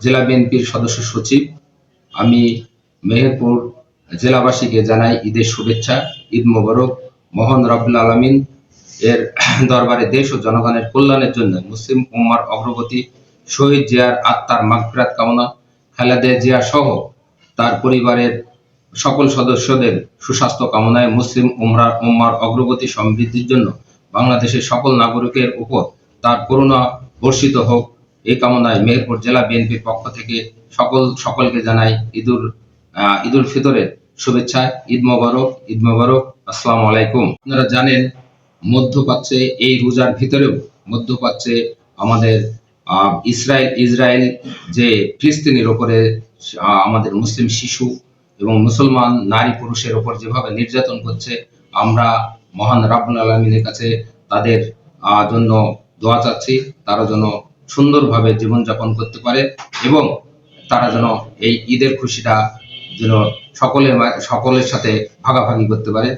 জেলা বিএনপির সদস্য সচিব, আমি মেহেরপুর জেলাবাসীকে জানাই ঈদের শুভেচ্ছা, ঈদ মোবারক, মহান রব্বুল আলমিন এর দরবারে দেশ ও জনগণের কল্যাণের জন্য মুসলিম উম্মার অগ্রগতি, শহীদ জিয়ার আত্মার মাগফিরাত কামনা, খালেদা জিয়া সহ তার পরিবারের সকল সদস্যদের সুস্বাস্থ্য কামনায় মুসলিম উমরা উম্মার অগ্রগতি সমৃদ্ধির জন্য বাংলাদেশের সকল নাগরিকের উপর তার করুণা বর্ষিত হোক। এই কামনায় মেহেরপুর জেলা বিএনপির পক্ষ থেকে সকল, সকলকে জানাই ঈদুল ঈদুল ফিতরের শুভেচ্ছা, ঈদ মোবারক ঈদ মোবারক, আসসালামু আলাইকুম। আপনারা জানেন, মধ্যপ্রাচ্যে এই রোজার ভিতরেও মধ্যপ্রাচ্যে আমাদের ইসরায়েল ইসরায়েল যে ফিলিস্তিনের ওপরে আমাদের মুসলিম শিশু এবং মুসলমান নারী পুরুষের ওপর যেভাবে নির্যাতন করছে, আমরা মহান রাব্বুল আলমিনের কাছে তাদের জন্য দোয়া চাচ্ছি তারা যেন সুন্দরভাবে জীবনযাপন করতে পারে এবং তারা যেন এই ঈদের খুশিটা যেন সকলের সকলের সাথে ভাগাভাগি করতে পারে।